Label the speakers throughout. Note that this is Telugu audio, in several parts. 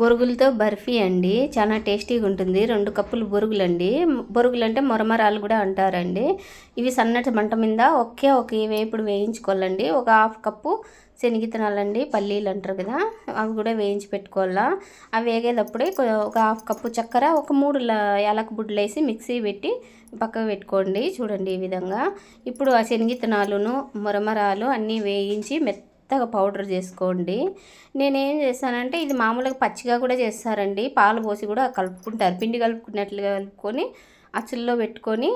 Speaker 1: బొరుగులతో బర్ఫీ అండి. చాలా టేస్టీగా ఉంటుంది. రెండు కప్పులు బొరుగులు అండి బొరుగులు అంటే మొరమరాలు కూడా అంటారండి. ఇవి సన్నటి మంట మీద ఒకే ఒక వేపుడు వేయించుకోవాలండి. ఒక హాఫ్ కప్పు శనగిత్తనాలండి పల్లీలు అంటారు కదా అవి కూడా వేయించి పెట్టుకోవాలా. అవి వేగేటప్పుడే ఒక హాఫ్ కప్పు చక్కెర ఒక మూడు ల- బుడ్లు వేసి మిక్సీ పెట్టి పక్కకు పెట్టుకోండి. చూడండి ఈ విధంగా. ఇప్పుడు ఆ శనగిత్తనాలును మొరమరాలు అన్నీ వేయించి మెత్త మెత్తగా పౌడర్ చేసుకోండి. నేనేం చేస్తానంటే ఇది మామూలుగా పచ్చిగా కూడా చేస్తారండి. పాలు పోసి కూడా కలుపుకుంటారు. పిండి కలుపుకున్నట్లుగా కలుపుకొని అచ్చుల్లో పెట్టుకొని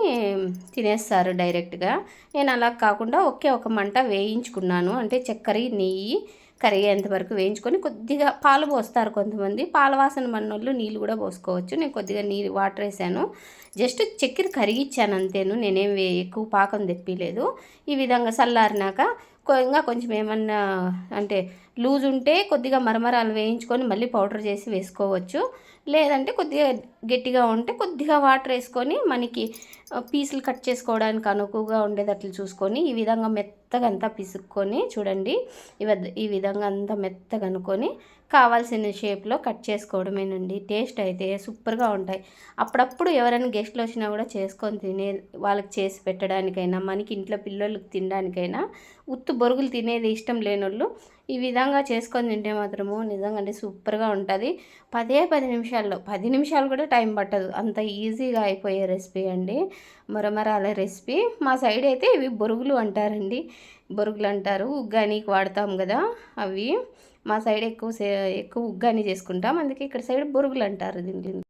Speaker 1: తినేస్తారు డైరెక్ట్గా. నేను అలా కాకుండా ఒకే ఒక మంట వేయించుకున్నాను. అంటే చక్కెర నెయ్యి కరిగేంత వరకు వేయించుకొని కొద్దిగా పాలు పోస్తారు కొంతమంది. పాల వాసన మన్నోళ్ళు నీళ్ళు కూడా పోసుకోవచ్చు. నేను కొద్దిగా నీళ్ళు వాటర్ వేసాను. జస్ట్ చక్కెర కరిగిచ్చాను అంతేను. నేనేం ఎక్కువ పాకం తెప్పిలేదు. ఈ విధంగా చల్లారినాక ఇంకా కొంచెం ఏమన్నా అంటే లూజ్ ఉంటే కొద్దిగా మరమరాలు వేయించుకొని మళ్ళీ పౌడర్ చేసి వేసుకోవచ్చు. లేదంటే కొద్దిగా గట్టిగా ఉంటే కొద్దిగా వాటర్ వేసుకొని మనకి పీసులు కట్ చేసుకోవడానికి అనుకువగా ఉండేటట్లు చూసుకొని ఈ విధంగా మెత్తగా అంతా పిసుక్కొని చూడండి. ఈ ఈ విధంగా అంతా మెత్తగా అనుకొని కావాల్సిన షేప్లో కట్ చేసుకోవడమేనండి. టేస్ట్ అయితే సూపర్గా ఉంటాయి. అప్పుడప్పుడు ఎవరైనా గెస్ట్లు వచ్చినా కూడా చేసుకొని తినే వాళ్ళకి చేసి పెట్టడానికైనా మనకి ఇంట్లో పిల్లలకు తినడానికైనా ఉత్తు బొరుగులు తినేది ఇష్టం లేని వాళ్ళు ఈ విధంగా చేసుకొని తింటే మాత్రము నిజంగా అంటే సూపర్గా ఉంటుంది. పదే పది నిమిషాల్లో పది నిమిషాలు కూడా టైం పట్టదు. అంత ఈజీగా అయిపోయే రెసిపీ అండి. మరమరాల రెసిపీ. మా సైడ్ అయితే ఇవి బొరుగులు అంటారండి. బొరుగులు అంటారు ఉగ్గానికి వాడతాం కదా అవి. మా సైడ్ ఎక్కువ సే ఎక్కువ ఉగ్గాని చేసుకుంటాం. అందుకే ఇక్కడ సైడ్ బొరుగులు అంటారు దీనికి